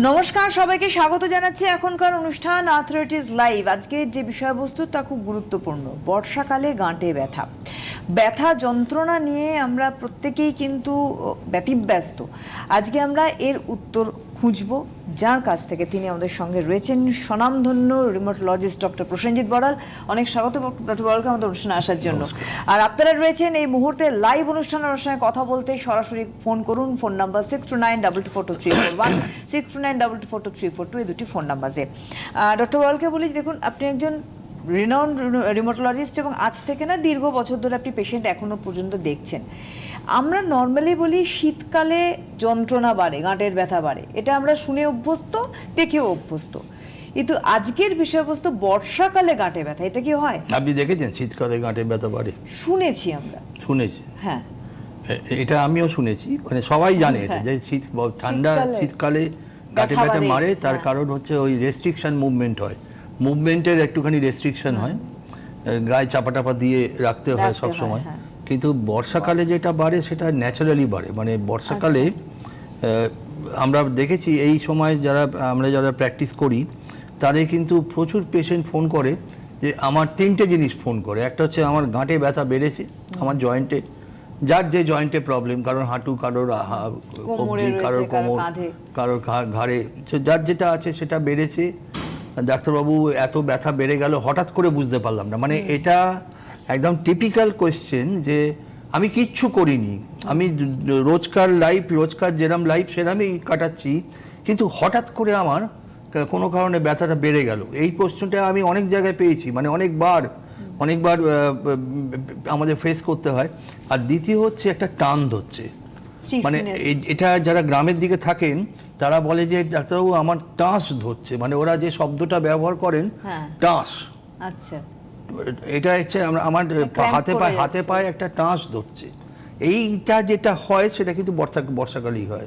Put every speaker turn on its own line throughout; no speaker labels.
নমস্কার, সবাইকে স্বাগত জানাচ্ছি এখনকার অনুষ্ঠান আথরিটিস লাইভ আজকে যে বিষয়বস্তু তা খুব গুরুত্বপূর্ণ, বর্ষাকালে গাঁটে ব্যথা। ব্যথা যন্ত্রণা নিয়ে আমরা প্রত্যেকেই কিন্তু ব্যতিব্যস্ত। আজকে আমরা এর উত্তর খুঁজব যার কাছ থেকে তিনি আমাদের সঙ্গে রয়েছেন স্বনামধন্য রিমোটোলজিস্ট ডক্টর প্রসেনজিৎ বড়াল। অনেক স্বাগত ডক্টর বড়ালকে আমাদের অনুষ্ঠানে আসার জন্য। আর আপনারা রয়েছেন এই মুহূর্তে লাইভ অনুষ্ঠান অনুষ্ঠানে কথা বলতে সরাসরি ফোন করুন phone number six two nine double two four two three four one six two nine double two four two three four two এই দুটি ফোন নাম্বারে ডক্টর বড়ালকে বলি দেখুন আপনি একজন রিনাউন রিমোটোলজিস্ট এবং আজ থেকে না দীর্ঘ বছর ধরে আপনি পেশেন্ট এখনও পর্যন্ত দেখছেন। আমরা নর্মালি বলি শীতকালে যন্ত্রণা বাড়ে গাঁটের ব্যথা বাড়ে। এটা আমরা শুনে অভ্যস্ত দেখেও অভ্যস্ত। কিন্তু আজকের বিষয়বস্তু বর্ষাকালে গাঁটে ব্যথা এটা কি হয়?
আপনি দেখেছেন শীতকালে গাঁটে ব্যথা বাড়ে?
শুনেছি আমরা।
শুনেছি।
হ্যাঁ।
এটা আমিও শুনেছি মানে সবাই জানে এটা
হ্যাঁ।
যে শীত ঠান্ডা
শীতকালে
গাঁটে
ব্যথা
মারে তার
হ্যাঁ।
কারণ হচ্ছে ওই রেস্ট্রিকশন মুভমেন্ট হয়। মুভমেন্টের একটুখানি রেস্ট্রিকশন হয়। গায়ে চাপা টাপা দিয়ে রাখতে হয় সব সময়
হ্যাঁ।
কিন্তু বর্ষাকালে যেটা বাড়ে সেটা ন্যাচারালি বাড়ে। মানে বর্ষাকালে
আচ্ছা।
আমরা দেখেছি এই সময় যারা আমরা যারা প্র্যাকটিস করি তাদের কিন্তু প্রচুর পেশেন্ট ফোন করে যে আমার তিনটে জিনিস ফোন করে। একটা হচ্ছে আমার গাঁটে ব্যথা বেড়েছে আমার জয়েন্টে যার যে জয়েন্টে প্রবলেম কারোর হাঁটু কারোর কবজি কারোর কোমর কারোর ঘাড়ে। যার যেটা আছে সেটা বেড়েছে। ডাক্তারবাবু এত ব্যথা বেড়ে গেল হঠাৎ করে বুঝতে পারলাম না। মানে এটা একদম টিপিক্যাল কোয়েশ্চেন যে আমি কিচ্ছু করিনি। আমি রোজকার লাইফ রোজকার যেরম লাইফ সেরমই কাটাচ্ছি। কিন্তু হঠাৎ করে আমার কোনো কারণে ব্যথাটা বেড়ে গেল। এই কোশ্চেনটা আমি অনেক জায়গায় পেয়েছি মানে অনেকবার অনেকবার আমাদের ফেস করতে হয়। আর দ্বিতীয় হচ্ছে একটা টান ধরছে। মানে। এটা যারা গ্রামের দিকে থাকেন তারা বলে যে ডাক্তারবাবু আমার টাস ধরছে। মানে ওরা যে শব্দটা ব্যবহার করেন
হ্যাঁ।
টাস।
আচ্ছা।
এটা হচ্ছে আমরা- আমার হাতে
করে
পায়ে হাতে। পায়ে একটা টাঁস ধরছে। এইটা যেটা হয় সেটা কিন্তু বর্ষা বর্ষাকালেই হয়।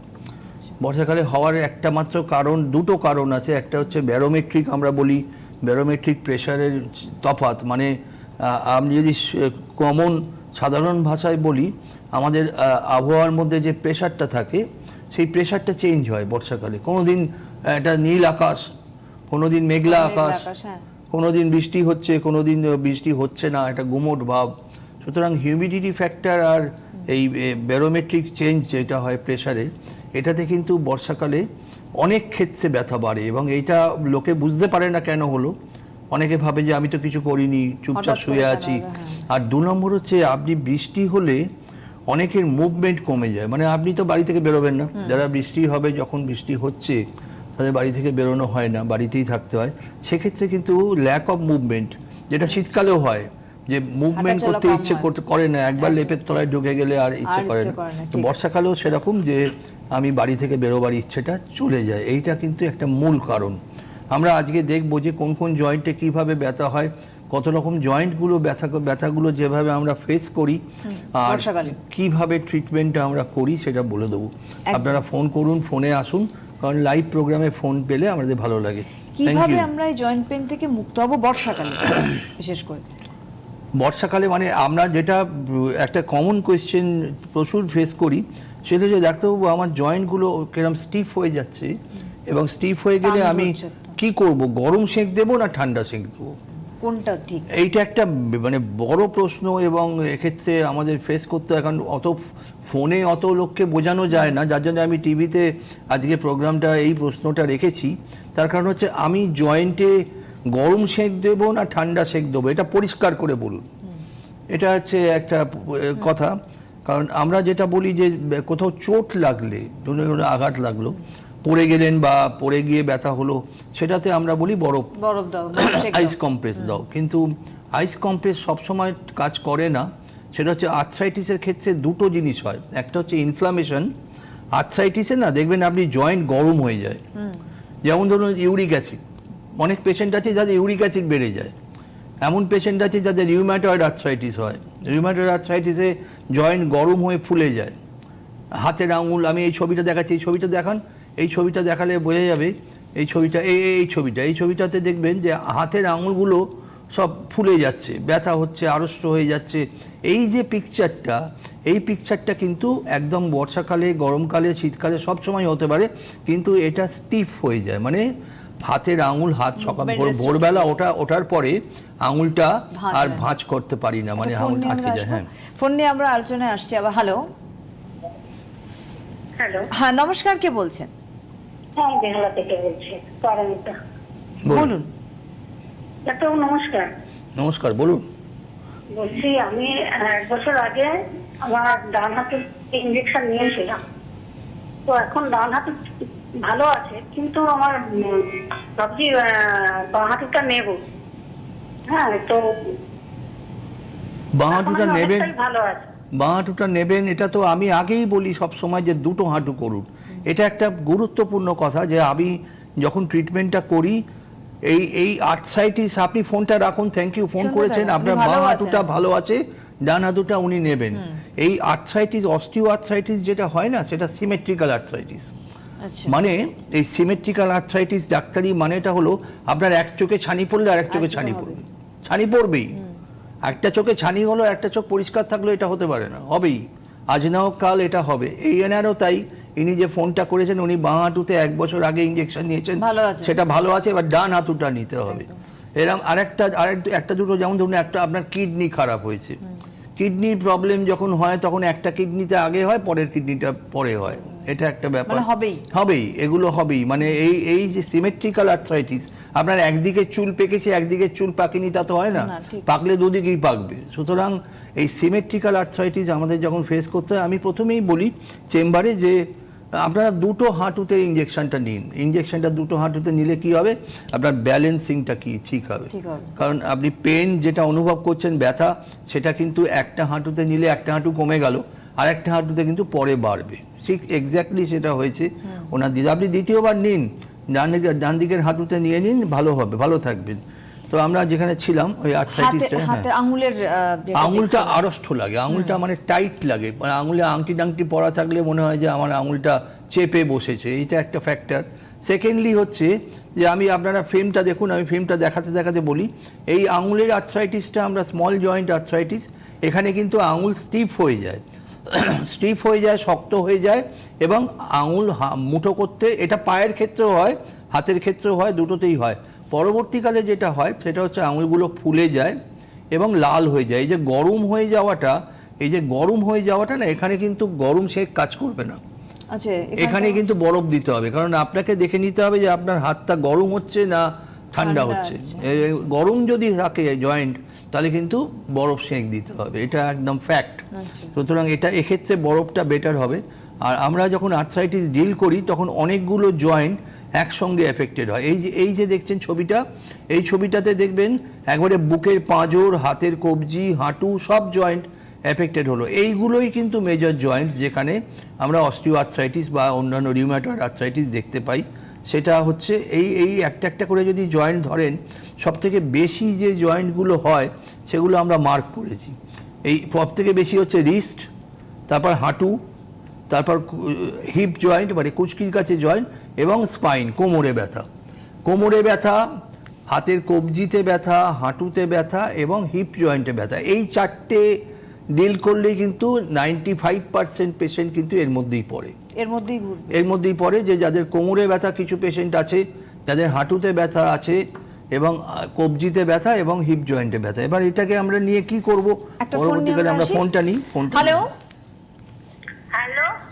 বর্ষাকালে হওয়ার একটা মাত্র কারণ দুটো কারণ আছে। একটা হচ্ছে ব্যারোমেট্রিক আমরা বলি ব্যারোমেট্রিক প্রেশারের তফাৎ। মানে আমি যদি কমন সাধারণ ভাষায় বলি আমাদের আবহাওয়ার মধ্যে যে প্রেশারটা থাকে সেই প্রেশারটা চেঞ্জ হয় বর্ষাকালে। কোনো দিন একটা নীল আকাশ কোনো দিন মেঘলা আকাশ,
হ্যাঁ।
কোনো দিন বৃষ্টি হচ্ছে কোনো দিন বৃষ্টি হচ্ছে না একটা গুমোট ভাব। সুতরাং হিউমিডিটি ফ্যাক্টর আর এই ব্যারোমেট্রিক চেঞ্জ যেটা হয় প্রেশারে এটাতে কিন্তু বর্ষাকালে অনেক ক্ষেত্রে ব্যথা বাড়ে এবং এইটা লোকে বুঝতে পারে না কেন হলো। অনেকে ভাবে যে আমি তো কিছু করিনি চুপচাপ শুয়ে আছি।
হ্যাঁ।
আর দু নম্বর হচ্ছে আপনি বৃষ্টি হলে অনেকের মুভমেন্ট কমে যায়। মানে আপনি তো বাড়ি থেকে বেরোবেন না। যারা বৃষ্টি হবে যখন বৃষ্টি হচ্ছে তাদের বাড়ি থেকে বেরোনো হয় না বাড়িতেই থাকতে হয়। সেক্ষেত্রে কিন্তু ল্যাক অফ মুভমেন্ট যেটা শীতকালেও হয় যে মুভমেন্ট করতে ইচ্ছে করতে করে না একবার লেপের তলায় ঢুকে গেলে আর ইচ্ছে করে না। তো বর্ষাকালেও সেরকম যে আমি বাড়ি থেকে বেরোবার ইচ্ছেটা চলে যায়। এইটা কিন্তু একটা মূল কারণ। আমরা আজকে দেখব যে কোন কোন জয়েন্টে কীভাবে ব্যথা হয় কত রকম জয়েন্টগুলো ব্যথা ব্যথাগুলো যেভাবে আমরা ফেস করি আর। কীভাবে ট্রিটমেন্টটা আমরা করি সেটা বলে দেবো। আপনারা ফোন করুন ফোনে আসুন। কারণ লাইভ প্রোগ্রামে ফোন পেলে আমাদের ভালো লাগে।
কীভাবে আমরা এই জয়েন্ট পেন থেকে মুক্ত হব? বর্ষাকালে বিশেষ করে।
বর্ষাকালে মানে আমরা যেটা একটা কমন কোয়েশ্চেন প্রচুর ফেস করি সেটা হচ্ছে ডাক্তারবাবু আমার জয়েন্টগুলো কিরম স্টিফ হয়ে যাচ্ছে? এবং স্টিফ হয়ে গেলে আমি কি করব? গরম সেঁক দেবো না ঠান্ডা সেঁক দেবো?
কোনটা ঠিক?
এইটা একটা মানে বড় প্রশ্ন এবং এক্ষেত্রে আমাদের ফেস করতে কারণ অত ফোনে অত লোককে বোঝানো যায় না। যার জন্য আমি টিভিতে আজকে প্রোগ্রামটা, এই প্রশ্নটা রেখেছি। তার কারণ হচ্ছে আমি জয়েন্টে গরম সেঁক দেবো না ঠান্ডা সেঁক দেবো? এটা পরিষ্কার করে বলুন। এটা হচ্ছে একটা কথা। কারণ আমরা যেটা বলি যে কোথাও চোট লাগলে, ধরুন আঘাত লাগল পড়ে গেলেন বা পড়ে গিয়ে ব্যথা হলো সেটাতে আমরা বলি বরফ।
বরফ দাও
আইস কম্প্রেস দাও। কিন্তু আইস কম্প্রেস সবসময় কাজ করে না সেটা হচ্ছে আর্থ্রাইটিসের ক্ষেত্রে দুটো জিনিস হয়। একটা হচ্ছে ইনফ্লামেশন আর্থ্রাইটিসে না দেখবেন আপনি জয়েন্ট গরম হয়ে যায়। যেমন ধরুন ইউরিক অ্যাসিড অনেক পেশেন্ট আছে যাদের ইউরিক অ্যাসিড বেড়ে যায়। এমন পেশেন্ট আছে যাদের রিউম্যাটয়েড আর্থ্রাইটিস হয়। রিউম্যাটয়েড আর্থ্রাইটিসে জয়েন্ট গরম হয়ে ফুলে যায়। হাতের আঙুল আমি এই ছবিটা দেখাচ্ছি এই ছবিটা দেখান এই ছবিটা দেখালে বোঝা যাবে এই ছবিটা এই এই- এই ছবিটা এই ছবিটাতে দেখবেন যে হাতের আঙুলগুলো সব ফুলে যাচ্ছে ব্যথা হচ্ছে আড়ষ্ট হয়ে যাচ্ছে। এই যে পিকচারটা এই পিকচারটা কিন্তু একদম বর্ষাকালে গরমকালে শীতকালে সব সময় হতে পারে কিন্তু এটা স্টিফ হয়ে যায়। মানে হাতের আঙুল হাত সকাল ভোর ভোরবেলা ওটা ওঠার পরে আঙুলটা আর ভাঁজ করতে পারি না মানে
একটা ফোন
আঙুল আটকে যায় হ্যাঁ।
ফোন নিয়ে আমরা আলোচনায় আসছি আবার হ্যালো।
হ্যালো।
হ্যাঁ নমস্কার কে বলছেন?
হ্যাঁ বেহালা থেকে বলছি? পারমিতা
বলুন।
বলুন।
নমস্কার।
নমস্কার বলুন।
বলছি আমি এক বছর আগে আমার ডান হাতে ইঞ্জেকশন নিয়েছিলাম। তো এখন ডান হাতে ভালো আছে কিন্তু আমার ভাবছি আহ, বাঁ হাঁটুটা নেব। হ্যাঁ তো
বাঁ হাঁটুটা নেবেন?
ভালো আছে।
বাঁ হাঁটুটা নেবেন এটা তো আমি আগেই বলি সব সময় যে দুটো হাঁটু করুন। এটা একটা গুরুত্বপূর্ণ কথা যে আমি যখন ট্রিটমেন্টটা করি এই এই আর্থসাইটিস আপনি ফোনটা রাখুন থ্যাংক ইউ ফোন করেছেন আপনার
আপনি
বাঁ হাঁটুটা ভালো আছে ডান হাঁটুটা উনি নেবেন। এই আর্থসাইটিস অস্টিও আর্থসাইটিস যেটা হয় না সেটা সিমেট্রিক্যাল আর্থসাইটিস মানে এই সিমেট্রিক্যাল আর্থ্রাইটিস ডাক্তারি মানেটা হলো আপনার এক চোখে ছানি পড়লে আর এক চোখে
চোখে
ছানি পড়বে। ছানি পড়বেই। একটা চোখে ছানি হলো একটা চোখ পরিষ্কার থাকল এটা হতে পারে না। হবেই। আজ না হোক কাল এটা হবে। এই এনারও তাই। ইনি যে ফোনটা করেছেন উনি বাঁ হাঁটুতে এক বছর আগে ইঞ্জেকশন নিয়েছেন সেটা ভালো আছে এবার ডান হাঁটুটা নিতে হবে। এরকম আরেকটা আরেক একটা দুটো যেমন ধরুন একটা আপনার কিডনি খারাপ হয়েছে। কিডনির প্রবলেম যখন হয় তখন একটা কিডনিতে আগে হয় পরের কিডনিটা পরে হয়। এটা একটা ব্যাপার।
মানে হবেই।
হবেই এগুলো হবেই। মানে এই এই যে সিমেট্রিক্যাল আর্থ্রাইটিস আপনার একদিকে চুল পেকেছে একদিকে চুল পাকেনি তা তো হয় না।
না,
পাকলে দুদিকেই পাকবে। সুতরাং এই সিমেট্রিক্যাল আর্থ্রাইটিস আমাদের যখন ফেস করতে হয় আমি প্রথমেই বলি চেম্বারে যে আপনারা দুটো হাঁটুতে ইঞ্জেকশনটা নিন। ইঞ্জেকশনটা দুটো হাঁটুতে নিলে কি হবে? আপনার ব্যালেন্সিংটা কি ঠিক হবে। কারণ আপনি পেন যেটা অনুভব করছেন ব্যথা সেটা কিন্তু একটা হাঁটুতে নিলে একটা হাঁটু কমে গেল আর একটা হাঁটুতে কিন্তু পরে বাড়বে। ঠিক এক্স্যাক্টলি সেটা হয়েছে। ওনার দিদি আপনি দ্বিতীয়বার নিন। ডান দিকে ডান দিকের হাঁটুতে নিয়ে নিন ভালো হবে ভালো থাকবেন। তো আমরা যেখানে ছিলাম ওই আর্থ্রাইটিসটা হ্যাঁ।
হাতের আঙুলের আহ, যেটা
আঙুলটা আড়ষ্ট লাগে আঙুলটা মানে টাইট লাগে। মানে আঙুলে আংটি ডাংটি পরা থাকলে মনে হয় যে আমার আঙুলটা চেপে বসেছে এটা একটা ফ্যাক্টর সেকেন্ডলি হচ্ছে যে আমি আপনারা ফিল্মটা দেখুন আমি ফিল্মটা দেখাতে দেখাতে বলি এই আঙুলের আর্থ্রাইটিসটা আমরা স্মল জয়েন্ট আর্থ্রাইটিস এখানে কিন্তু আঙুল স্টিফ হয়ে যায়। স্টিফ হয়ে যায় শক্ত হয়ে যায় এবং আঙুল মুঠো করতে এটা পায়ের ক্ষেত্রেও হয় হাতের ক্ষেত্রেও হয় দুটোতেই হয়। পরবর্তীকালে যেটা হয় সেটা হচ্ছে আঙুলগুলো ফুলে যায় এবং লাল হয়ে যায়। এই যে গরম হয়ে যাওয়াটা এই যে গরম হয়ে যাওয়াটা না এখানে কিন্তু গরম সে কাজ করবে না।
আচ্ছা
এখানে কিন্তু বরফ দিতে হবে কারণ আপনাকে দেখে নিতে হবে যে আপনার হাতটা গরম হচ্ছে না ঠান্ডা হচ্ছে। গরম যদি থাকে জয়েন্ট তাহলে কিন্তু বরফ সেঁক দিতে হবে। এটা একদম ফ্যাক্ট
আচ্ছা।
সুতরাং এটা এক্ষেত্রে বরফটা বেটার হবে। আর আমরা যখন আর্থ্রাইটিস ডিল করি তখন অনেকগুলো জয়েন্ট একসঙ্গে এফেক্টেড হয়। এই যে এই যে দেখছেন ছবিটা, এই ছবিটাতে দেখবেন একবারে বুকের পাঁজর, হাতের কবজি, হাঁটু সব জয়েন্ট এফেক্টেড হলো। এইগুলোই কিন্তু মেজর জয়েন্ট যেখানে আমরা অস্টিও আর্থ্রাইটিস বা অন্যান্য রিউম্যাটয়েড আর্থ্রাইটিস দেখতে পাই। সেটা হচ্ছে এই এই একটা একটা করে যদি জয়েন্ট ধরেন সব থেকে বেশি যে জয়েন্টগুলো হয়, সেগুলো আমরা মার্ক করেছি। এই সব থেকে বেশি হচ্ছে রিস্ট তারপর হাঁটু তারপর হিপ জয়েন্ট মানে কুচকির কাছে জয়েন্ট এবং স্পাইন কোমরে ব্যথা। কোমরে ব্যথা হাতের কবজিতে ব্যথা হাঁটুতে ব্যথা এবং হিপ জয়েন্টে ব্যথা। এই চারটে ডিল করলেই কিন্তু নাইনটি ফাইভ পার্সেন্ট পেশেন্ট কিন্তু এর মধ্যেই পড়ে।
এর মধ্যেই
এর মধ্যেই পড়ে যে যাদের কোমরে ব্যথা কিছু পেশেন্ট আছে যাদের হাঁটুতে ব্যথা আছে এবং কবজিতে ব্যথা এবং হিপ জয়েন্টে ব্যথা। এবার এটাকে আমরা নিয়ে কি করব? পরবর্তীকালে আমরা ফোনটা নিই ফোনটা
হ্যালো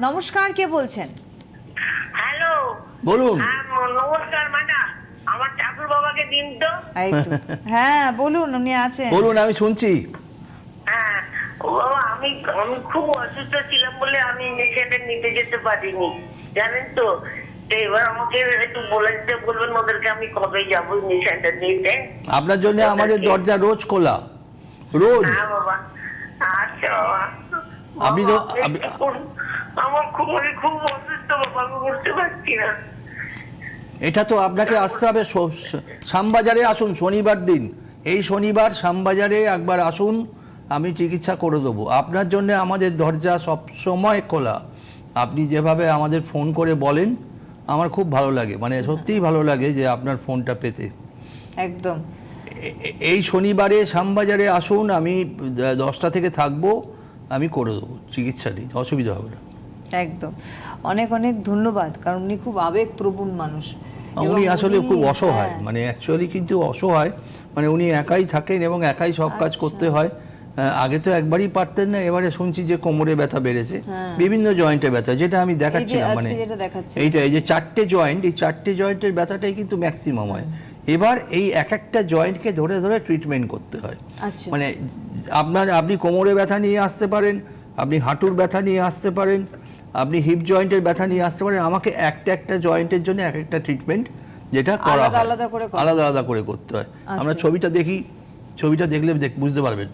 নমস্কার কে বলছেন?
হ্যালো।
বলুন।
হ্যাঁ নমস্কার ম্যাডাম আমার ঠাকুর বাবাকে দিন তো।
হ্যাঁ বলুন উনি আছেন।
বলুন আমি শুনছি।
হ্যাঁ বাবা আমি আমি খুব অসুস্থ ছিলাম বলে আমি ইঞ্জেকশনটা নিতে যেতে পারিনি। জানেন তো? এবার আমাকে একটু বলে দিতে বলবেন ওদেরকে আমি কবে যাব ইঞ্জেকশনটা নিতে।
আপনার জন্য আমাদের দরজা রোজ খোলা। রোজ।
হ্যাঁ বাবা। আচ্ছা বাবা।
আপনি তো-
আমার খুব আমি খুব অসুস্থ বাবা আমি উঠতে পারছি না।
এটা তো আপনাকে আসতে হবে শ- শ- শ্যামবাজারে আসুন শনিবার দিন। এই শনিবার শ্যামবাজারে একবার আসুন আমি চিকিৎসা করে দেবো। আপনার জন্য আমাদের দরজা সব সময় খোলা। আপনি যেভাবে আমাদের ফোন করে বলেন আমার খুব ভালো লাগে। মানে সত্যিই ভালো লাগে যে আপনার ফোনটা পেতে।
একদম।
এই শনিবারে শ্যামবাজারে আসুন আমি দশটা থেকে থাকব আমি করে দেবো চিকিৎসা নেই অসুবিধা হবে না।
একদম। অনেক অনেক ধন্যবাদ কারণ উনি খুব আবেগপ্রবণ মানুষ।
উনি আসলে খুব অসহায়
হ্যাঁ,
মানে অ্যাকচুয়ালি কিন্তু অসহায় মানে উনি একাই থাকেন এবং একাই সব কাজ
আচ্ছা।
করতে হয়। আগে তো একবারই পারতেন না এবারে শুনছি যে কোমরে ব্যথা বেড়েছে।
হ্যাঁ।
বিভিন্ন জয়েন্টে ব্যথা যেটা আমি দেখাচ্ছিলাম মানে। এইটা এই যে চারটে জয়েন্ট এই চারটে জয়েন্টের ব্যথাটাই কিন্তু ম্যাক্সিমাম হয়। এবার এই এক একটা জয়েন্টকে ধরে ধরে ট্রিটমেন্ট করতে হয়।
আচ্ছা।
মানে আপনার আপনি কোমরে ব্যথা নিয়ে আসতে পারেন আপনি হাঁটুর ব্যথা নিয়ে আসতে পারেন আপনি হিপ জয়েন্টের ব্যথা নিয়ে আসতে পারেন। আমাকে একটা একটা জয়েন্টের জন্য এক একটা ট্রিটমেন্ট যেটা করা
আলাদা
হয়।
আলাদা করে করতে
আলাদা আলাদা করে করতে হয়। আমরা
আচ্ছা।
ছবিটা দেখি ছবিটা দেখলে দেখ- বুঝতে পারবেন।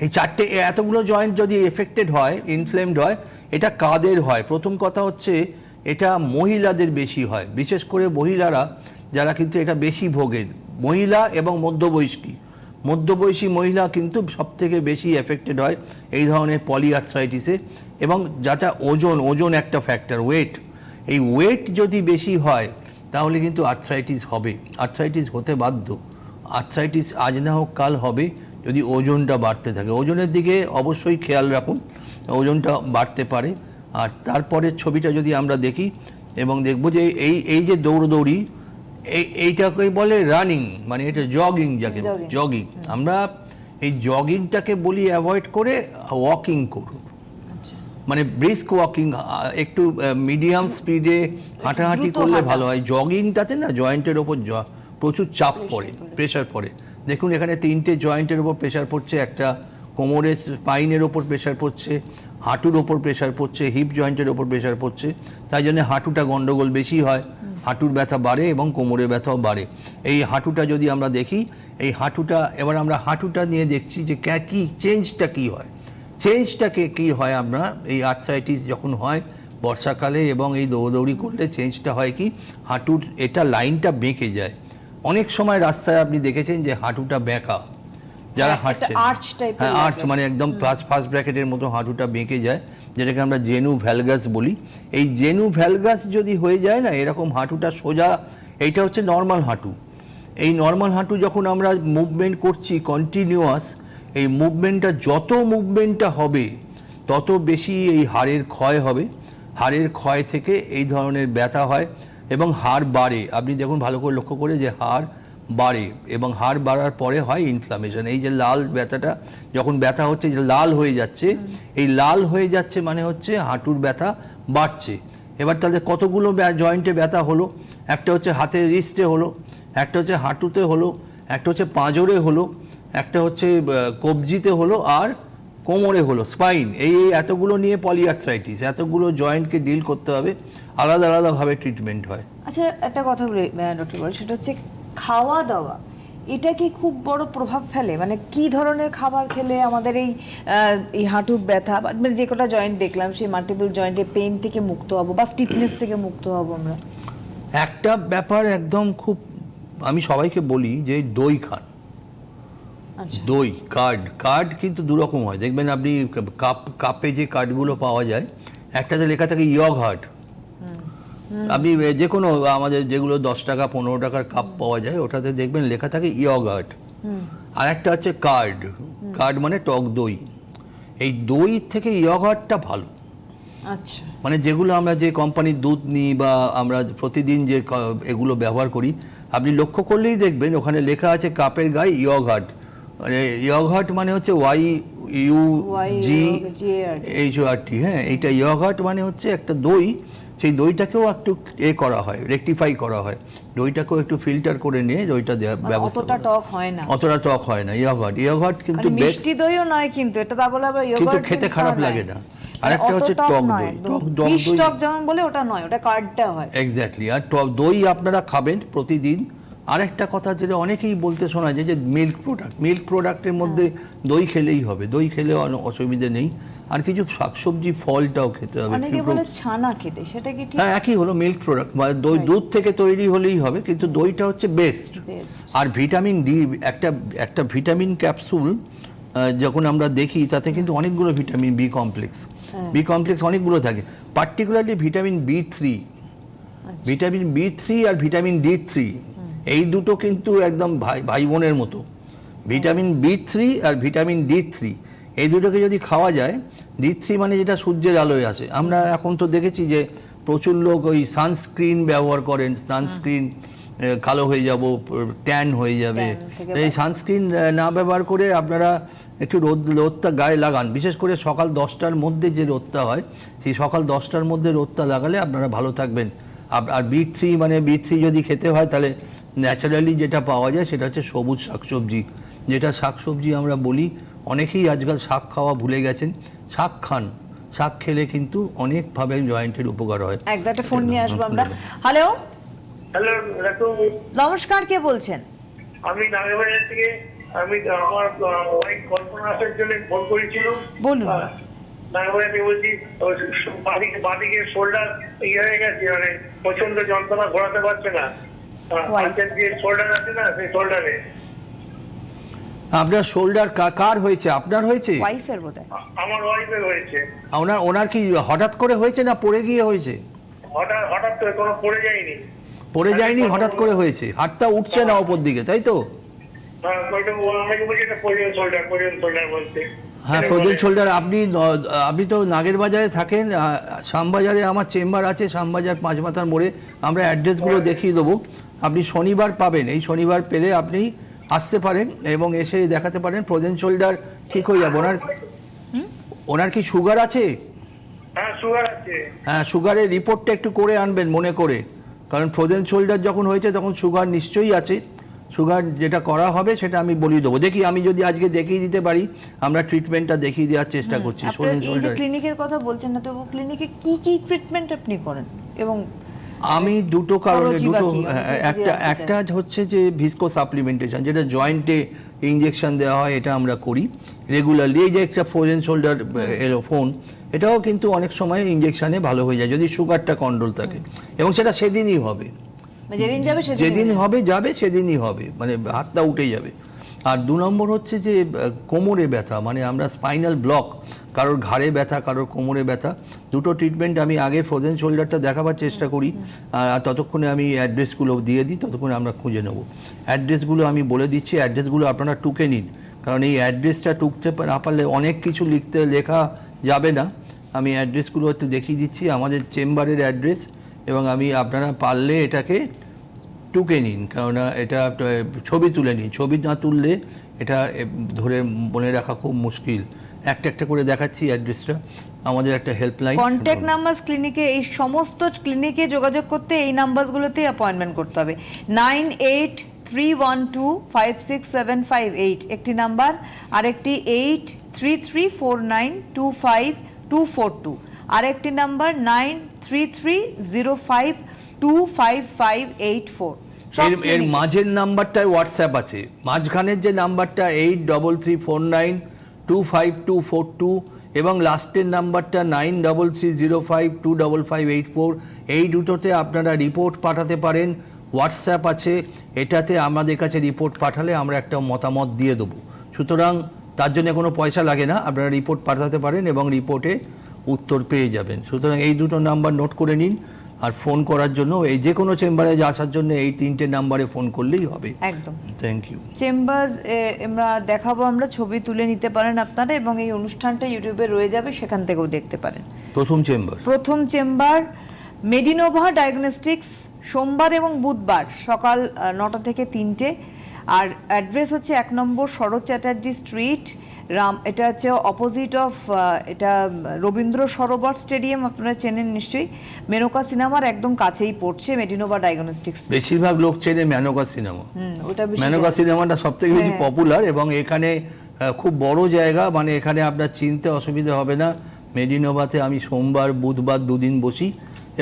এই চারটে এতগুলো জয়েন্ট যদি এফেক্টেড হয় ইনফ্লেমড হয় এটা কাদের হয়? প্রথম কথা হচ্ছে এটা মহিলাদের বেশি হয়। বিশেষ করে মহিলারা যারা কিন্তু এটা বেশি ভোগেন মহিলা এবং মধ্যবয়স্কী। মধ্যবয়সী মহিলা কিন্তু সবথেকে বেশি এফেক্টেড হয় এই ধরনের পলিআর্থ্রাইটিসে এবং যাটা ওজন ওজন একটা ফ্যাক্টর ওয়েট এই ওয়েট যদি বেশি হয় তাহলে কিন্তু আর্থ্রাইটিস হবে। আর্থ্রাইটিস হতে বাধ্য। আর্থ্রাইটিস আজ না হোক কাল হবে যদি ওজনটা বাড়তে থাকে। ওজনের দিকে অবশ্যই খেয়াল রাখুন ওজনটা বাড়তে পারে। আর তারপরে ছবিটা যদি আমরা দেখি এবং দেখব যে এই এই যে দৌড়দৌড়ি এই এইটাকে বলে রানিং মানে এটা জগিং যাকে. জগিং আমরা এই জগিংটাকে বলি অ্যাভয়েড করে ওয়াকিং করুন। মানে ব্রিস্ক ওয়াকিং একটু মিডিয়াম স্পিডে হাঁটাহাঁটি করলে ভালো হয়। জগিংটাতে না জয়েন্টের ওপর জ- প্রচুর চাপ পড়ে প্রেশার পড়ে। দেখুন এখানে তিনটে জয়েন্টের ওপর প্রেশার পড়ছে একটা কোমরের স্পাইনের ওপর প্রেশার পড়ছে হাঁটুর ওপর প্রেশার পড়ছে হিপ জয়েন্টের ওপর প্রেশার পড়ছে। তাই জন্য হাঁটুটা গন্ডগোল বেশি হয় হাঁটুর ব্যথা বাড়ে এবং কোমরের ব্যথাও বাড়ে। এই হাঁটুটা যদি আমরা দেখি এই হাঁটুটা এবার আমরা হাঁটুটা নিয়ে দেখছি যে কি চেঞ্জটা কী হয়। চেঞ্জটাকে কি হয় আমরা? এই আর্থ্রাইটিস যখন হয় বর্ষাকালে এবং এই দৌড়দৌড়ি করলে চেঞ্জটা হয় কি? হাঁটুর এটা লাইনটা বেঁকে যায়। অনেক সময় রাস্তায় আপনি দেখেছেন যে হাঁটুটা বেঁকা। যারা
হ্যাঁ, এর
হ্যাঁ আর্চ মানে একদম ফার্স্ট ফার্স্ট ব্র্যাকেটের মতো হাঁটুটা বেঁকে যায় যেটাকে আমরা জেনু ভ্যালগাস বলি। এই জেনু ভ্যালগাস যদি হয়ে যায় না এরকম হাঁটুটা সোজা এইটা হচ্ছে নর্মাল হাঁটু। এই নর্মাল হাঁটু যখন আমরা মুভমেন্ট করছি কন্টিনিউয়াস এই মুভমেন্টটা যত মুভমেন্টটা হবে তত বেশি এই হাড়ের ক্ষয় হবে। হাড়ের ক্ষয় থেকে এই ধরনের ব্যথা হয় এবং হাড় বাড়ে। আপনি দেখুন ভালো করে লক্ষ্য করে যে হাড় বাড়ে এবং হাড় বাড়ার পরে হয় ইনফ্লামেশন এই যে লাল ব্যথাটা যখন ব্যথা হচ্ছে যে লাল হয়ে যাচ্ছে এই লাল হয়ে যাচ্ছে মানে হচ্ছে হাঁটুর ব্যথা বাড়ছে। এবার তাহলে কতগুলো জয়েন্টে ব্যথা হলো? একটা হচ্ছে হাতের রিস্টে হলো একটা হচ্ছে হাঁটুতে হলো একটা হচ্ছে পাঁজরে হলো। একটা হচ্ছে কবজিতে হলো আর কোমরে হলো স্পাইন এই এই এতগুলো নিয়ে পলিআর্থ্রাইটিস এতগুলো জয়েন্টকে ডিল করতে হবে আলাদা আলাদাভাবে ট্রিটমেন্ট হয়।
আচ্ছা একটা কথা বলি ডক্টর বল সেটা হচ্ছে খাওয়া দাওয়া এটা কি খুব বড় প্রভাব ফেলে? মানে কি ধরনের খাবার খেলে আমাদের এই এই হাঁটুর ব্যথা? বা মানে যে কটা জয়েন্ট দেখলাম সেই মাল্টিপল জয়েন্টে পেন থেকে মুক্ত হব বা স্টিফনেস থেকে মুক্ত হব আমরা।
একটা ব্যাপার একদম খুব আমি সবাইকে বলি যে দই খান। দই কার্ড কার্ড কিন্তু দুরকম হয়। দেখবেন আপনি কাপ কাপে যে কার্ডগুলো পাওয়া যায় একটাতে লেখা থাকে ইয়গ হার্ট। আপনি যে কোনো আমাদের যেগুলো দশ টাকা পনেরো টাকার কাপ পাওয়া যায় ওটাতে দেখবেন লেখা থাকে ইয়গ হার্ট। আর একটা হচ্ছে কার্ড। কার্ড মানে টক দই। এই দই থেকে ইয়গার্টটা ভালো।
আচ্ছা।
মানে যেগুলো আমরা যে কোম্পানির দুধ নিই বা আমরা প্রতিদিন যে এগুলো ব্যবহার করি আপনি লক্ষ্য করলেই দেখবেন ওখানে লেখা আছে কাপের গায়ে মানে ইয়ঘাট মানে হচ্ছে Y U G H R T হ্যাঁ এইটা ইয়ঘাট মানে হচ্ছে একটা দই সেই দইটাকেও একটু এ করা হয় রেকটিফাই করা হয়। দইটাকেও একটু ফিল্টার করে নিয়ে দইটা দেওয়ার
মানে
ব্যবস্থা
অতটা টক হয় না।
অতটা টক হয় না ইয়ঘাট। ইয়ঘাট কিন্তু
মানে মিষ্টি দইও নয় কিন্তু এটা তা বলে আবার
কিন্তু খেতে খারাপ লাগে না।
মানে
আরেকটা হচ্ছে
টক
দই। টক- দই-
টক যেমন বলে ওটা নয় ওটা কার্ডটা হয়।
এক্স্যাক্টলি আর টক দই আপনারা খাবেন প্রতিদিন আরেকটা কথা যেটা অনেকেই বলতে শোনা যায় যে মিল্ক প্রোডাক্ট মিল্ক প্রোডাক্টের মধ্যে দই খেলেই হবে। দই খেলে অসুবিধে নেই। আর কিছু শাকসবজি ফলটাও খেতে হবে।
ছানা খেতে সেটা কি
হ্যাঁ একই হলো মিল্ক প্রোডাক্ট মানে দই দুধ থেকে তৈরি হলেই হবে কিন্তু দইটা হচ্ছে বেস্ট আর ভিটামিন ডি একটা একটা ভিটামিন ক্যাপসুল যখন আমরা দেখি তাতে কিন্তু অনেকগুলো vitamin B complex B complex অনেকগুলো থাকে। Particularly vitamin B three vitamin B three আর ভিটামিন ডি থ্রি এই দুটো কিন্তু একদম ভাই ভাই বোনের মতো। ভিটামিন বি থ্রি আর ভিটামিন ডি থ্রি এই দুটোকে যদি খাওয়া যায় ডি থ্রি মানে যেটা সূর্যের আলোয় আছে আমরা এখন তো দেখেছি যে প্রচুর লোক ওই সানস্ক্রিন ব্যবহার করেন। সানস্ক্রিন কালো হয়ে যাব ট্যান হয়ে যাবে। এই সানস্ক্রিন না ব্যবহার করে আপনারা একটু রোদ রোদটা গায়ে লাগান। বিশেষ করে সকাল দশটার মধ্যে যে রোদটা হয় সেই সকাল দশটার মধ্যে রোদটা লাগালে আপনারা ভালো থাকবেন। আর বি থ্রি মানে বি থ্রি যদি খেতে হয় তাহলে ন্যাচারালি যেটা পাওয়া যায় সেটা হচ্ছে সবুজ শাকসবজি। যেটা শাকসবজি আমরা বলি অনেকেই আজকাল শাক খাওয়া ভুলে গেছেন। শাক খান। শাক খেলে কিন্তু অনেকভাবে জয়েন্টের উপকার হয়।
একদম একটা ফোন নিয়ে আসব আমরা। হ্যালো?
হ্যালো
নমস্কার কে বলছেন?
আমি নাগরবাজার থেকে আমি আমার ওয়াইফ কল্পনা আসার জন্য ফোন করেছিল
বলুন।
থেকে বলছি ওই বাদিকে বাদিকে শোল্ডার ইয়ে হয়ে গেছে মানে প্রচণ্ড যন্ত্রণা ঘোরাতে পারছে না।
আপনার শোল্ডার কার হয়েছে? আপনার হয়েছে?
ওয়াইফের বোধহয়।
আমার ওয়াইফের হয়েছে।
ওনার ওনার কি হঠাৎ করে হয়েছে না পড়ে গিয়ে হয়েছে?
হঠাৎ হঠাৎ করে কোনো পড়ে যায়নি।
পড়ে যায়নি হঠাৎ করে হয়েছে। হাতটা উঠছে না ওপর দিকে তাই তো?
হ্যাঁ প্রয়োজন শোল্ডার
হ্যাঁ ফজল শোল্ডার আপনি আপনি তো নাগের বাজারে থাকেন আহ, শ্যামবাজারে আমার চেম্বার আছে শ্যামবাজার পাঁচমাথার মোড়ে। আমরা অ্যাড্রেসগুলো দেখিয়ে দেবো। আপনি শনিবার পাবেন। এই শনিবার পেলে আপনি আসতে পারেন এবং এসে দেখাতে পারেন। ফ্রোজেন শোল্ডার ঠিক হয়ে যাবে। ওনার ওনার কি সুগার আছে?
হ্যাঁ সুগার আছে।
হ্যাঁ সুগারের রিপোর্টটা একটু করে আনবেন মনে করে। কারণ ফ্রোজেন শোল্ডার যখন হয়েছে তখন সুগার নিশ্চয়ই আছে। সুগার যেটা করা হবে সেটা আমি বলিয়ে দেবো। দেখি আমি যদি আজকে দেখিয়ে দিতে পারি আমরা ট্রিটমেন্টটা দেখিয়ে দেওয়ার চেষ্টা করছি শোল্ডার
ক্লিনিকের কথা বলছেন না তো ক্লিনিকে কি কি ট্রিটমেন্ট আপনি করেন? এবং
আমি দুটো কারণে দুটো হ্যাঁ, একটা একটা হচ্ছে যে ভিসকো সাপ্লিমেন্টেশন যেটা জয়েন্টে ইঞ্জেকশন দেওয়া হয় এটা আমরা করি রেগুলারলি এই যে একটা ফ্রোজেন শোল্ডার এলো ফোন এটাও কিন্তু অনেক সময় ইঞ্জেকশনে ভালো হয়ে যায় যদি সুগারটা কন্ট্রোল থাকে। এবং সেটা সেদিনই হবে।
মানে যেদিন যাবে
যেদিন হবে। যাবে সেদিনই হবে। মানে হাতটা উঠে যাবে। আর দু নম্বর হচ্ছে যে কোমরে ব্যথা মানে আমরা স্পাইনাল ব্লক কারোর ঘাড়ে ব্যথা, কারোর কোমরে ব্যথা, দুটো ট্রিটমেন্ট আমি আগে ফ্রোজেন শোল্ডারটা দেখাবার চেষ্টা করি, আর ততক্ষণে আমি অ্যাড্রেসগুলো দিয়ে দিই, ততক্ষণে আমরা খুঁজে নেব। অ্যাড্রেসগুলো আমি বলে দিচ্ছি অ্যাড্রেসগুলো আপনারা টুকে নিন। কারণ এই অ্যাড্রেসটা টুকতে না পারলে অনেক কিছু লিখতে, লেখা যাবে না। আমি অ্যাড্রেসগুলো হয়তো দেখিয়ে দিচ্ছি, আমাদের চেম্বারের অ্যাড্রেস এবং আমি, আপনারা পারলে এটাকে টুকে নিন। কেননা এটা ছবি তুলে নিন। ছবি না তুললে এটা ধরে মনে রাখা খুব মুশকিল। একটা একটা করে দেখাচ্ছি অ্যাড্রেসটা আমাদের একটা হেল্পলাইন
কন্ট্যাক্ট নাম্বার ক্লিনিকে এই সমস্ত ক্লিনিকে যোগাযোগ করতে এই নাম্বারগুলোতেই অ্যাপয়েন্টমেন্ট করতে হবে। Nine eight three one two five six seven five eight একটি নাম্বার আরেকটি eight three three four nine two five two four two আরেকটি number nine three three zero five two five five eight four
এর এর মাঝের নাম্বারটায় WhatsApp আছে। মাঝখানের যে নাম্বারটা eight double three four nine two five two four two এবং লাস্টের নাম্বারটা nine double three zero five two double five eight four এই দুটোতে আপনারা রিপোর্ট পাঠাতে পারেন হোয়াটসঅ্যাপ আছে, এটাতে আমাদের কাছে রিপোর্ট পাঠালে আমরা একটা মতামত দিয়ে দেবো। সুতরাং তার জন্য কোনো পয়সা লাগে না, আপনারা রিপোর্ট পাঠাতে পারেন এবং রিপোর্টে উত্তর পেয়ে যাবেন। সুতরাং এই দুটো নাম্বার নোট করে নিন। আর ফোন করার জন্য এই যে কোনো চেম্বারে আসার জন্য এই তিনটে নাম্বারে ফোন করলেই হবে।
একদম।
থ্যাংক ইউ
চেম্বার আমরা দেখাবো আমরা ছবি তুলে নিতে পারেন আপনারা এবং এই অনুষ্ঠানটা ইউটিউবে রয়ে যাবে সেখান থেকেও দেখতে পারেন।
প্রথম চেম্বার।
প্রথম চেম্বার মেডিনোভা ডায়াগনস্টিক্স সোমবার এবং বুধবার সকাল নটা থেকে তিনটে। আর অ্যাড্রেস হচ্ছে এক নম্বর শরৎ চ্যাটার্জি স্ট্রিট রাম এটা হচ্ছে অপোজিট অফ এটা রবীন্দ্র সরোবর স্টেডিয়াম আপনারা চেনেন নিশ্চয়ই। মেনকা সিনেমার একদম কাছেই পড়ছে মেডিনোভা ডায়াগনস্টিক্স
বেশিরভাগ লোক চেনে ম্যানোকা সিনেমা।
ওটা বেশি
ম্যানোকা সিনেমাটা সব থেকে বেশি
হ্যাঁ।
পপুলার এবং এখানে খুব বড় জায়গা মানে এখানে আপনার চিনতে অসুবিধা হবে না। মেডিনোভাতে আমি সোমবার বুধবার দুদিন বসি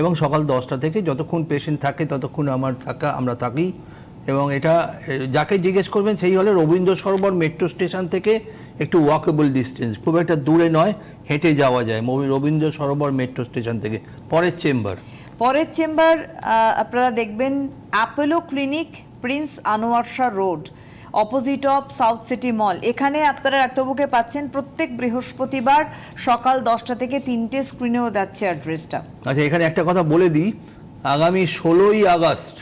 এবং সকাল দশটা থেকে যতক্ষণ পেশেন্ট থাকে ততক্ষণ আমার থাকা আমরা থাকি। এবং এটা যাকে জিজ্ঞেস করবেন সেই হলে রবীন্দ্র সরোবর মেট্রো স্টেশন থেকে একটু ওয়াকেবল ডিস্টেন্স খুব একটা দূরে নয় হেঁটে যাওয়া যায় রবীন্দ্র সরোবর মেট্রো স্টেশন থেকে। পরের চেম্বার
পরের চেম্বার আপনারা দেখবেন Apollo Clinic Prince Anwar Shah Road opposite of South City Mall এখানে আপনারা ডাক্তারবাবুকে পাচ্ছেন প্রত্যেক বৃহস্পতিবার সকাল দশটা থেকে তিনটে স্ক্রিনেও যাচ্ছে অ্যাড্রেসটা
আচ্ছা এখানে একটা কথা বলে দিই। আগামী ষোলোই আগস্ট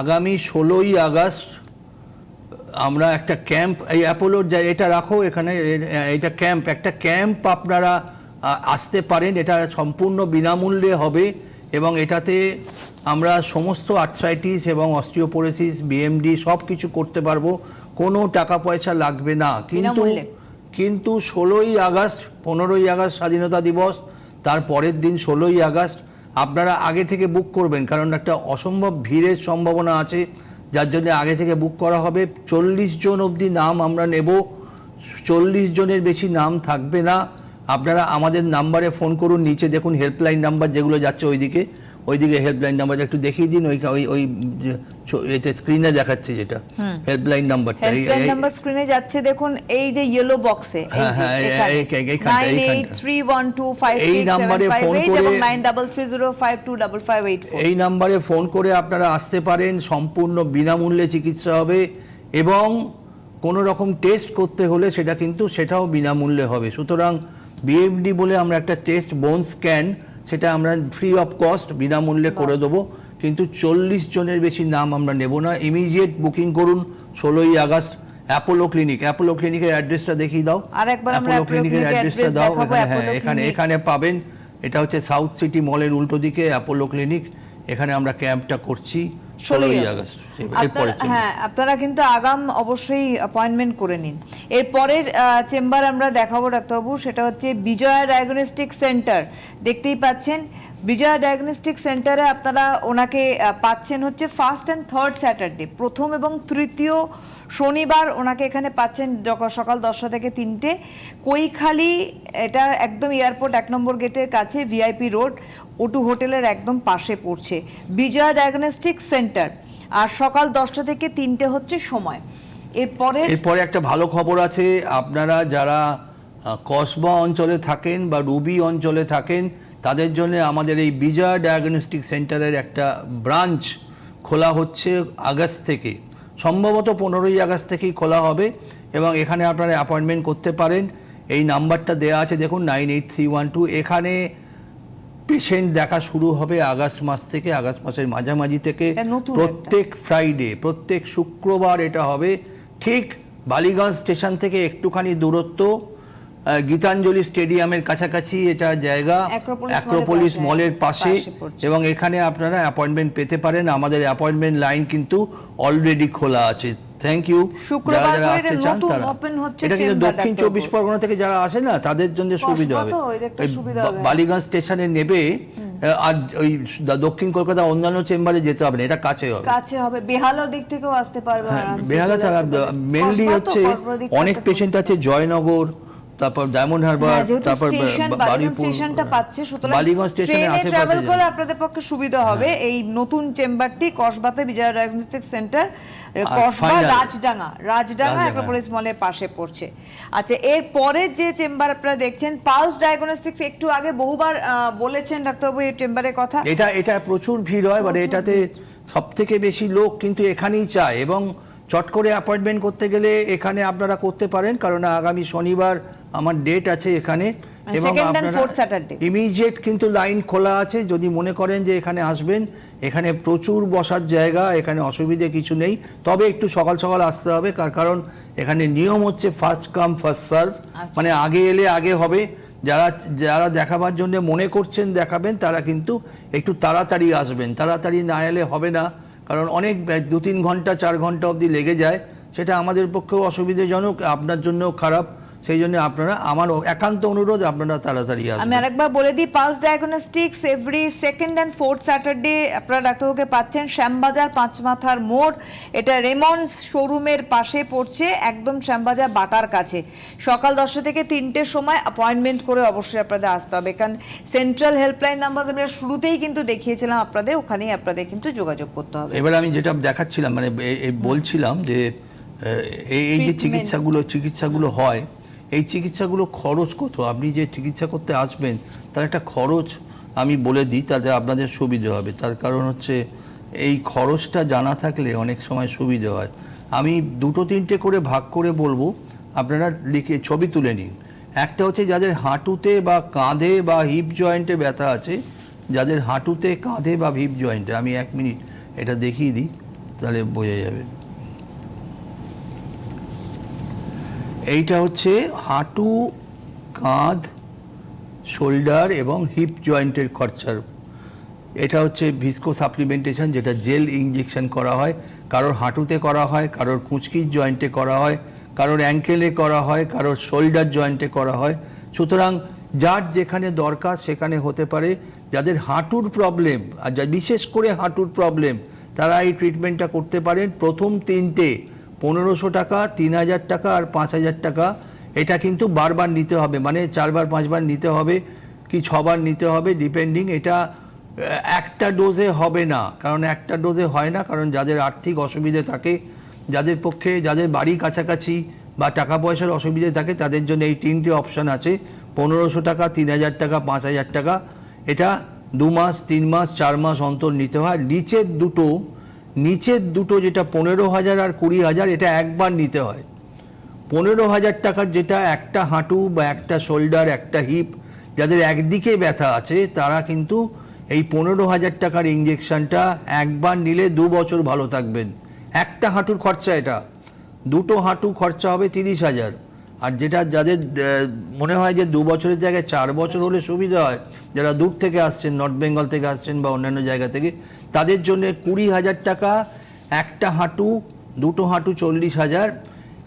আগামী ষোলোই আগস্ট আমরা একটা ক্যাম্প এই অ্যাপোলোর যা এটা রাখো এখানে এটা ক্যাম্প একটা ক্যাম্প আপনারা আসতে পারেন এটা সম্পূর্ণ বিনামূল্যে হবে এবং এটাতে আমরা সমস্ত আর্থ্রাইটিস এবং অস্টিওপোরোসিস বিএমডি সব কিছু করতে পারব কোনো টাকা পয়সা লাগবে না কিন্তু। কিন্তু ষোলোই আগস্ট পনেরোই আগস্ট স্বাধীনতা দিবস তার পরের দিন ষোলোই আগস্ট আপনারা আগে থেকে বুক করবেন কারণ একটা অসম্ভব ভিড়ের সম্ভাবনা আছে যার জন্য আগে থেকে বুক করা হবে। চল্লিশ জন অবধি নাম আমরা নেব। চল্লিশ জনের বেশি নাম থাকবে না। আপনারা আমাদের নাম্বারে ফোন করুন। নিচে দেখুন হেল্পলাইন নাম্বার যেগুলো যাচ্ছে ওইদিকে। ওইদিকে হেল্পলাইন নাম্বার একটু দেখিয়ে দিন ওই ওই ওই যে এতে স্ক্রিনে দেখাচ্ছে যেটা। হেল্পলাইন নাম্বারটা এই-
হেল্পলাইন নাম্বার স্ক্রিনে যাচ্ছে দেখুন এই যে ইয়েলো বক্সে এই
হ্যাঁ,
যে
হ্যাঁ, এই- নাম্বারে ফোন করে- এই নাম্বারে ফোন করে আপনারা আসতে পারেন সম্পূর্ণ বিনামূল্যে চিকিৎসা হবে এবং কোনো রকম টেস্ট করতে হলে সেটা কিন্তু সেটাও বিনামূল্যে হবে। সুতরাং বিএফডি বলে আমরা একটা টেস্ট বোন স্ক্যান সেটা আমরা ফ্রি অফ কস্ট বিনামূল্যে করে দেবো। কিন্তু চল্লিশ জনের বেশি নাম আমরা নেব না। ইমিডিয়েট বুকিং করুন ষোলোই আগস্ট অ্যাপোলো ক্লিনিক অ্যাপোলো ক্লিনিকের অ্যাড্রেসটা দেখিয়ে দাও। অ্যাপোলো ক্লিনিকের অ্যাড্রেসটা দাও। হ্যাঁ এখানে এখানে পাবেন। এটা হচ্ছে সাউথ সিটি মলের উল্টো দিকে অ্যাপোলো ক্লিনিক এখানে আমরা ক্যাম্পটা করছি। ষোলোই আগস্ট
হ্যাঁ আপনারা কিন্তু আগাম অবশ্যই অ্যাপয়েন্টমেন্ট করে নিন। এরপরের চেম্বার আমরা দেখাবো ডাক্তারবাবু সেটা হচ্ছে বিজয়া ডায়াগনস্টিক সেন্টার দেখতেই পাচ্ছেন বিজয়া ডায়াগনস্টিক সেন্টারে আপনারা ওনাকে পাচ্ছেন হচ্ছে ফার্স্ট অ্যান্ড থার্ড স্যাটারডে প্রথম এবং তৃতীয় শনিবার ওনাকে এখানে পাচ্ছেন সকাল দশটা থেকে তিনটে। কৈখালি এটা একদম এয়ারপোর্ট এক নম্বর গেটের কাছে ভিআইপি রোড ওটু হোটেলের একদম পাশে পড়ছে। Bijoya diagnostic centre. আর সকাল দশটা থেকে তিনটে হচ্ছে সময়। এরপরে
এরপরে একটা ভালো খবর আছে, আপনারা যারা কসবা অঞ্চলে থাকেন বা রুবি অঞ্চলে থাকেন, তাদের জন্য আমাদের এই বিজয় ডায়াগনস্টিক সেন্টারের একটা ব্রাঞ্চ খোলা হচ্ছে আগস্ট থেকে। সম্ভবত পনেরোই আগস্ট থেকেই খোলা হবে এবং এখানে আপনারা অ্যাপয়েন্টমেন্ট করতে পারেন। এই নাম্বারটা দেওয়া আছে, দেখুন, nine eight three one two. এখানে পেশেন্ট দেখা শুরু হবে আগস্ট মাস থেকে আগস্ট মাসের মাঝামাঝি থেকে। প্রত্যেক ফ্রাইডে প্রত্যেক শুক্রবার এটা হবে। ঠিক বালিগঞ্জ স্টেশন থেকে একটুখানি দূরত্ব গীতাঞ্জলি স্টেডিয়ামের কাছাকাছি এটা জায়গা। অ্যাক্রোপলিস
মলের
পাশে এবং এখানে আপনারা অ্যাপয়েন্টমেন্ট পেতে পারেন। আমাদের অ্যাপয়েন্টমেন্ট লাইন কিন্তু অলরেডি খোলা আছে। থ্যাংক ইউ
শুক্রবার করে
আসতে চান
নতুন
তারা।
হচ্ছে
এটা কিন্তু দক্ষিণ চব্বিশ পরগনা থেকে যারা আসে না তাদের জন্য সুবিধা হবে। বালিগঞ্জ স্টেশনে নেবে আর ওই দক্ষিণ কলকাতা অন্যান্য চেম্বারে যেতে হবে না এটা কাছে হবে।
কাছে হবে। বেহালার দিক থেকেও আসতে পারবে
হ্যাঁ, বেহালা ছাড়া মেনলি হচ্ছে অনেক পেশেন্ট আছে জয়নগর তারপর ডায়মন্ড হারবার
হ্যাঁ,
তারপর
স্টেশন
বারুইপুর
স্টেশনটা পাচ্ছে সুতরাং
বালিগঞ্জ স্টেশনের
ট্রেনে
আশেপাশে
ট্রাভেল করে আপনাদের পক্ষে সুবিধা হবে। এই নতুন চেম্বারটি কসবাতে Bijoy Diagnostic Centre Kasba Rajdanga Rajdanga
Rajdanga.
Acropolis মলের পাশে পড়ছে। আচ্ছা এর পরে যে চেম্বার আপনারা দেখছেন পালস ডায়াগনস্টিক্স একটু আগে বহুবার বলেছেন ডাক্তারবাবু এই চেম্বারের কথা।
এটা এটা প্রচুর ভিড় হয় মানে এটাতে সব থেকে বেশি লোক কিন্তু এখানেই চায় এবং চট করে অ্যাপয়েন্টমেন্ট করতে গেলে এখানে আপনারা করতে পারেন কারণ আগামী শনিবার আমার ডেট আছে এখানে
মানে Saturday।
ইমিডিয়েট কিন্তু লাইন খোলা আছে যদি মনে করেন যে এখানে আসবেন এখানে প্রচুর বসার জায়গা এখানে অসুবিধে কিছু নেই তবে একটু সকাল সকাল আসতে হবে কার কারণ এখানে নিয়ম হচ্ছে ফার্স্ট কাম ফার্স্ট সার্ভ মানে আগে এলে আগে হবে। যারা যারা দেখাবার জন্য মনে করছেন দেখাবেন তারা কিন্তু একটু তাড়াতাড়ি আসবেন। তাড়াতাড়ি না এলে হবে না কারণ অনেক দু তিন ঘণ্টা চার ঘণ্টা অবধি লেগে যায়। সেটা আমাদের পক্ষেও অসুবিধাজনক আপনার জন্যও খারাপ। সেই জন্য আপনারা আমার একান্ত অনুরোধ আপনারা তাড়াতাড়ি আসবেন।
আমি আরেকবার বলে দিই Pulse Diagnostics every second and fourth Saturday আপনারা ডাক্তারবাবুকে পাচ্ছেন শ্যামবাজার পাঁচমাথার মোড়। এটা রেমন্ডস শোরুমের পাশে পড়ছে একদম শ্যামবাজার বাটার কাছে। সকাল দশটা থেকে তিনটের সময় অ্যাপয়েন্টমেন্ট করে অবশ্যই আপনাদের আসতে হবে। কারণ সেন্ট্রাল হেল্পলাইন নাম্বার আমরা শুরুতেই কিন্তু দেখিয়েছিলাম আপনাদের ওখানেই আপনাদের কিন্তু যোগাযোগ করতে হবে।
এবার আমি যেটা দেখাচ্ছিলাম মানে বলছিলাম যে এই যে. চিকিৎসাগুলো চিকিৎসাগুলো হয় এই চিকিৎসাগুলো খরচ কত? আপনি যে চিকিৎসা করতে আসবেন, তার একটা খরচ আমি বলে দিই, তাতে আপনাদের সুবিধে হবে। তার কারণ হচ্ছে, এই খরচটা জানা থাকলে অনেক সময় সুবিধে হয়। আমি দুটো তিনটে করে ভাগ করে বলব, আপনারা লিখে ছবি তুলে নিন। একটা হচ্ছে যাদের হাঁটুতে বা কাঁধে বা হিপ জয়েন্টে ব্যথা আছে, যাদের হাঁটুতে, কাঁধে বা হিপ জয়েন্টে আমি এক মিনিট এটা দেখিয়ে দিই, তাহলে বোঝা যাবে। এইটা হচ্ছে হাঁটু, কাঁধ, শোল্ডার এবং হিপ জয়েন্টের খরচার। এটা হচ্ছে ভিস্কো সাপ্লিমেন্টেশন, যেটা জেল ইঞ্জেকশন করা হয়। কারোর হাঁটুতে করা হয়, কারোর কুঁচকির জয়েন্টে করা হয়, কারোর অ্যাঙ্কেলে করা হয়, কারোর শোল্ডার জয়েন্টে করা হয়। সুতরাং যার যেখানে দরকার সেখানে হতে পারে। যাদের হাঁটুর প্রবলেম, আর যা বিশেষ করে হাঁটুর প্রবলেম, তারা এই ট্রিটমেন্টটা করতে পারেন প্রথম তিনটে। পনেরোশো টাকা, তিন হাজার টাকা আর পাঁচ হাজার টাকা। এটা কিন্তু বারবার নিতে হবে মানে চারবার, পাঁচবার নিতে হবে কি ছবার নিতে হবে ডিপেন্ডিং এটা একটা ডোজে হবে না। কারণ একটা ডোজে হয় না, কারণ যাদের আর্থিক অসুবিধে থাকে, যাদের পক্ষে, যাদের বাড়ি কাছাকাছি বা টাকা পয়সার অসুবিধে থাকে, তাদের জন্য এই তিনটে অপশান আছে। পনেরোশো টাকা, তিন হাজার টাকা, পাঁচ হাজার টাকা। এটা দু মাস, তিন মাস, চার মাস অন্তর নিতে হয়। নিচের দুটো নিচের দুটো যেটা পনেরো হাজার আর কুড়ি হাজার, এটা একবার নিতে হয়। পনেরো হাজার টাকার যেটা একটা হাঁটু বা একটা শোল্ডার, একটা হিপ, যাদের একদিকে ব্যথা আছে, তারা কিন্তু এই পনেরো হাজার টাকার ইঞ্জেকশনটা একবার নিলে দু বছর ভালো থাকবেন। একটা হাঁটুর খরচা এটা। দুটো হাঁটু খরচা হবে তিরিশ হাজার। আর যেটা যাদের মনে হয় যে দু বছরের জায়গায় চার বছর হলে সুবিধা হয়, যারা দূর থেকে আসছেন, নর্থ বেঙ্গল থেকে আসছেন বা অন্যান্য জায়গা থেকে তাদের জন্য কুড়ি হাজার টাকা একটা হাঁটু দুটো হাঁটু চল্লিশ হাজার।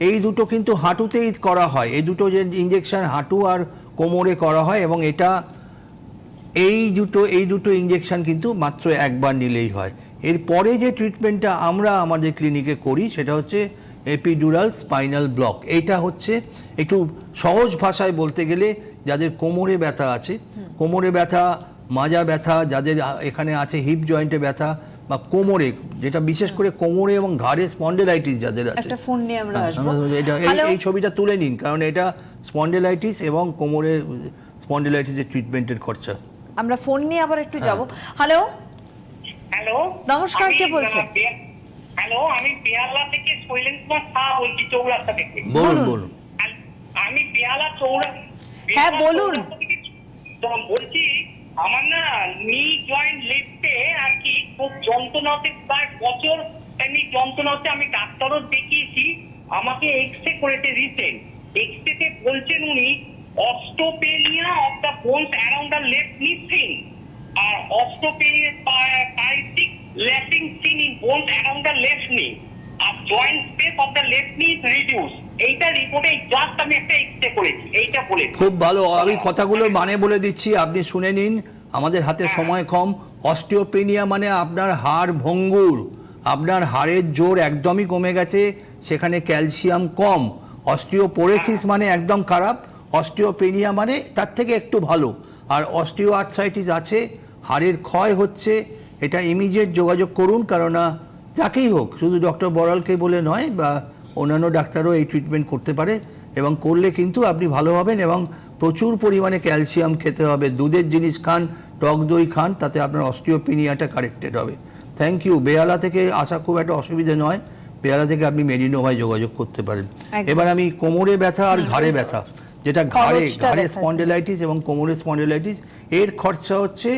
এই দুটো কিন্তু হাঁটুতেই করা হয়। এই দুটো যে ইঞ্জেকশান হাঁটু আর কোমরে করা হয় এবং এটা এই দুটো এই দুটো ইঞ্জেকশান কিন্তু মাত্র একবার নিলেই হয়। এরপরে যে ট্রিটমেন্টটা আমরা আমাদের ক্লিনিকে করি সেটা হচ্ছে এপিডুরাল স্পাইনাল ব্লক এইটা হচ্ছে একটু সহজ ভাষায় বলতে গেলে যাদের কোমরে ব্যথা আছে কোমরে ব্যথা মাজা ব্যথা যাদের এখানে আছে হিপ জয়েন্টে ব্যথা বা কোমরে যেটা বিশেষ করে কোমরে এবং ঘাড়ে স্পন্ডেলাইটিস যাদের আছে।
একটা ফোন নিয়ে আমরা
হ্যাঁ,
আসব।
এই- ছবিটা তুলে নিন কারণ এটা স্পন্ডেলাইটিস এবং কোমরে স্পন্ডেলাইটিসের ট্রিটমেন্টের খরচা।
আমরা ফোন নিয়ে আবার একটু যাব। হ্যালো
হ্যালো
নমস্কার, কে বলছেন?
হ্যালো আমি বেহালা থেকে শৈলেন কুমার শাহ বলছি চৌরাস্তা থেকে।
বলুন
বলুন।
আমি বেহালা চৌরা
হ্যাঁ, বলুন।
তো বলছি আমার না নি জয়েন্ট লেফটে আর কি খুব যন্ত্রণা হচ্ছে প্রায় বছর এমনি যন্ত্রণা হচ্ছে আমি ডাক্তারও দেখিয়েছি। আমাকে এক্সরে করেছে রিসেন্ট এক্সরেতে বলছেন উনি, osteopenia of the bones around the left knee seen R osteoporotic lacing seen in bones around the left knee R joint space of the left knee is reduced এইটা রিপোর্টে জাস্ট আমি একটা x-ray করেছি এইটা বলেছি।
খুব ভালো আমি কথাগুলোর মানে বলে দিচ্ছি আপনি শুনে নিন আমাদের হাতে
হ্যাঁ।
সময় কম। অস্টিওপেনিয়া মানে আপনার হাড় ভঙ্গুর আপনার হাড়ের জোর একদমই কমে গেছে সেখানে ক্যালসিয়াম কম। অস্টিওপোরেসিস মানে একদম খারাপ অস্টিওপেনিয়া মানে তার থেকে একটু ভালো। আর অস্টিও আর্থ্রাইটিস আছে হাড়ের ক্ষয় হচ্ছে এটা ইমিডিয়েট যোগাযোগ করুন কেননা যাকেই হোক শুধু ডক্টর বড়ালকে বলে নয় বা অন্যান্য ডাক্তারও এই ট্রিটমেন্ট করতে পারে এবং করলে কিন্তু আপনি ভালো হবেন এবং প্রচুর পরিমাণে ক্যালসিয়াম খেতে হবে দুধের জিনিস খান টক দই খান তাতে আপনার অস্টিওপিনিয়াটা কারেক্টেড হবে। থ্যাংক ইউ বেহালা থেকে আসা খুব একটা অসুবিধা নয়। বেহালা থেকে আপনি মেরিনোভায় যোগাযোগ করতে পারেন। এবার আমি কোমরে ব্যথা আর ঘাড়ে ব্যথা যেটা ঘাড়ে ঘাড়ে স্পন্ডেলাইটিস এবং কোমরে স্পন্ডেলাইটিস এর খরচা হচ্ছে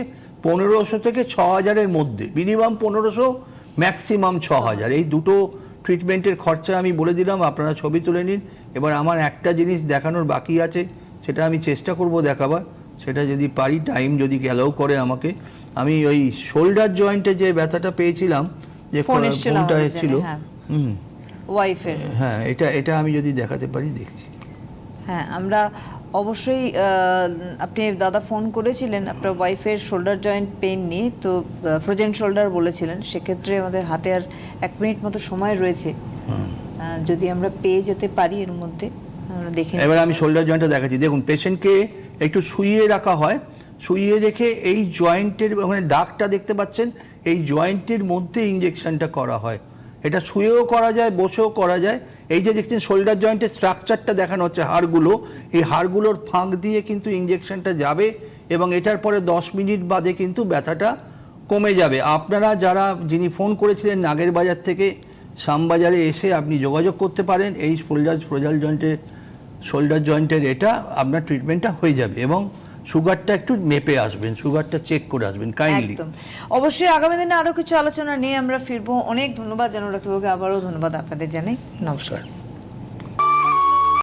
পনেরোশো থেকে ছ হাজারের মধ্যে। মিনিমাম পনেরোশো ম্যাক্সিমাম ছ হাজার এই দুটো ট্রিটমেন্টের খরচা আমি বলে দিলাম আপনারা ছবি তুলে নিন। এবার আমার একটা জিনিস দেখানোর বাকি আছে সেটা আমি চেষ্টা করব দেখাবার। সেটা যদি পারি টাইম যদি অ্যালাউ করে আমাকে। আমি ওই শোল্ডার জয়েন্টে যে ব্যথাটা পেয়েছিলাম যে ফোনটা এসেছিল
হ্যাঁ।
হুম।
ওয়াইফের
হ্যাঁ এটা এটা আমি যদি দেখাতে পারি দেখছি।
হ্যাঁ আমরা অবশ্যই আপনি দাদা ফোন করেছিলেন আপনার ওয়াইফের শোল্ডার জয়েন্ট পেইন নিয়ে তো ফ্রোজেন শোল্ডার বলেছিলেন সেক্ষেত্রে আমাদের হাতে আর এক মিনিট মতো সময় রয়েছে। যদি আমরা পেয়ে যেতে পারি এর মধ্যে দেখে
এবার আমি শোল্ডার জয়েন্টটা দেখাচ্ছি। দেখুন পেশেন্টকে একটু শুইয়ে রাখা হয়। শুইয়ে রেখে এই জয়েন্টের মানে দাগটা দেখতে পাচ্ছেন এই জয়েন্টের মধ্যে ইঞ্জেকশনটা করা হয়। এটা শুয়েও করা যায়, বসেও করা যায়। এই যে দেখছেন, শোল্ডার জয়েন্টের স্ট্রাকচারটা দেখানো হচ্ছে হাড়গুলো। এই হাড়গুলোর ফাঁক দিয়ে কিন্তু ইঞ্জেকশনটা যাবে এবং এটার পরে দশ মিনিট বাদে কিন্তু ব্যথাটা কমে যাবে। আপনারা যারা, যিনি ফোন করেছিলেন নাগের বাজার থেকে, শ্যামবাজারে এসে আপনি যোগাযোগ করতে পারেন। এই শোল্ডার ফ্রোজাল জয়েন্টের শোল্ডার জয়েন্টের এটা আপনার ট্রিটমেন্টটা হয়ে যাবে এবং সুগারটা একটু মেপে আসবেন, সুগারটা চেক করে আসবেন কাইন্ডলি
অবশ্যই আগামী দিনে আরও কিছু আলোচনা নিয়ে আমরা ফিরবো। অনেক ধন্যবাদ জানাব ডাক্তারবাবুকে আবারও ধন্যবাদ আপনাদের জানাই। নমস্কার।